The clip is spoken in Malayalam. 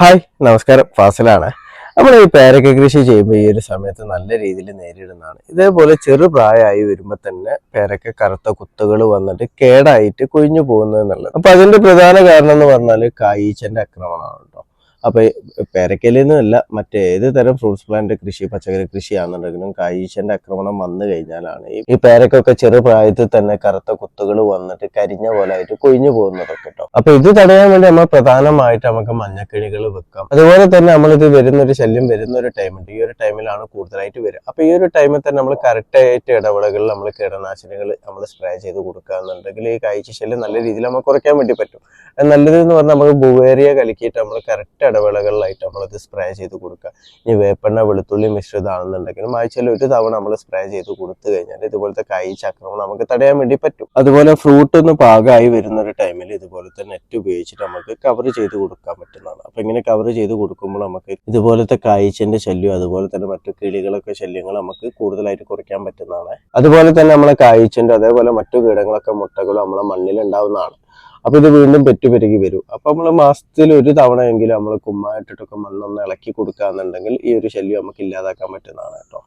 ഹായ് നമസ്കാരം. ഫാസിലാണ്. നമ്മൾ ഈ പേരക്ക കൃഷി ചെയ്യുമ്പോൾ ഈ ഒരു സമയത്ത് നല്ല രീതിയിൽ നേരിടുന്നതാണ്. ഇതേപോലെ ചെറു പ്രായമായി വരുമ്പോൾ തന്നെ പേരക്ക കറുത്ത കുത്തുകൾ വന്നിട്ട് കേടായിട്ട് കൊഴിഞ്ഞു പോകുന്നത് എന്നുള്ളത് അപ്പൊ അതിന്റെ പ്രധാന കാരണം എന്ന് പറഞ്ഞാൽ കായീച്ചന്റെ ആക്രമണമാണ് കേട്ടോ. അപ്പൊ പേരക്കയിൽ നിന്നല്ല മറ്റേത് തരം ഫ്രൂട്ട്സ് പ്ലാന്റ് കൃഷി പച്ചക്കറി കൃഷി ആണെന്നുണ്ടെങ്കിലും കായീച്ചന്റെ ആക്രമണം വന്നു കഴിഞ്ഞാലാണ് ഈ- ഈ പേരക്കൊക്കെ ചെറുപ്രായത്തിൽ തന്നെ കറുത്ത കുത്തുകൾ വന്നിട്ട് കരിഞ്ഞ പോലെ ആയിട്ട് കൊഴിഞ്ഞു പോകുന്നതൊക്കെ കേട്ടോ. അപ്പൊ ഇത് തടയാൻ വേണ്ടി നമ്മൾ പ്രധാനമായിട്ട് നമുക്ക് മഞ്ഞക്കിഴികൾ വെക്കാം. അതുപോലെ തന്നെ നമ്മളിത് വരുന്ന ഒരു ശല്യം വരുന്ന ഒരു ടൈമുണ്ട് ഈ ഒരു ടൈമിലാണ് കൂടുതലായിട്ട് വരിക. അപ്പൊ ഈ ഒരു ടൈമിൽ തന്നെ നമ്മൾ കറക്റ്റ് ആയിട്ട് ഇടവേളകളിൽ നമ്മൾ കീടനാശിനികൾ നമ്മൾ സ്പ്രേ ചെയ്ത് കൊടുക്കുക എന്നുണ്ടെങ്കിൽ ഈ കാഴ്ച ശല്യം നല്ല രീതിയിൽ നമുക്ക് കുറയ്ക്കാൻ വേണ്ടി പറ്റും. നല്ലത് എന്ന് പറഞ്ഞാൽ നമുക്ക് ബുവേറിയ കലക്കിയിട്ട് നമ്മൾ കറക്റ്റ് ഇടവേളകളിലായിട്ട് നമ്മളത് സ്പ്രേ ചെയ്ത് കൊടുക്കുക. ഇനി വേപ്പെണ്ണ വെളുത്തുള്ളി മിശ്രിതമാണെന്നുണ്ടെങ്കിലും ആഴ്ചയിൽ ഒരു തവണ നമ്മൾ സ്പ്രേ ചെയ്ത് കൊടുത്തു കഴിഞ്ഞാൽ ഇതുപോലത്തെ കായ്ച്ച ആക്രമണം നമുക്ക് തടയാൻ വേണ്ടി പറ്റും. അതുപോലെ ഫ്രൂട്ട് ഒന്ന് പാകമായി വരുന്ന ഒരു ടൈമിൽ ഇതുപോലത്തെ നെറ്റ് ഉപയോഗിച്ചിട്ട് നമുക്ക് കവർ ചെയ്ത് കൊടുക്കാൻ പറ്റുന്നതാണ്. അപ്പൊ ഇങ്ങനെ കവർ ചെയ്ത് കൊടുക്കുമ്പോൾ നമുക്ക് ഇതുപോലത്തെ കായ്ച്ചന്റെ ശല്യം അതുപോലെ തന്നെ മറ്റു കിളികളൊക്കെ ശല്യങ്ങൾ നമുക്ക് കൂടുതലായിട്ട് കുറയ്ക്കാൻ പറ്റുന്നതാണ്. അതുപോലെ തന്നെ നമ്മളെ കായ്ച്ചന്റെ അതേപോലെ മറ്റു കീടങ്ങളൊക്കെ മുട്ടകളും നമ്മളെ മണ്ണിൽ ഉണ്ടാവുന്നതാണ്. അപ്പൊ ഇത് വീണ്ടും പെറ്റുപെരുകി വരും. അപ്പൊ നമ്മൾ മാസത്തിൽ ഒരു തവണയെങ്കിലും നമ്മൾ കുമ്മായിട്ടിട്ടൊക്കെ മണ്ണൊന്ന് ഇളക്കി കൊടുക്കുക എന്നുണ്ടെങ്കിൽ ഈ ഒരു ശല്യം നമുക്ക് ഇല്ലാതാക്കാൻ പറ്റുന്നതാണ് കേട്ടോ.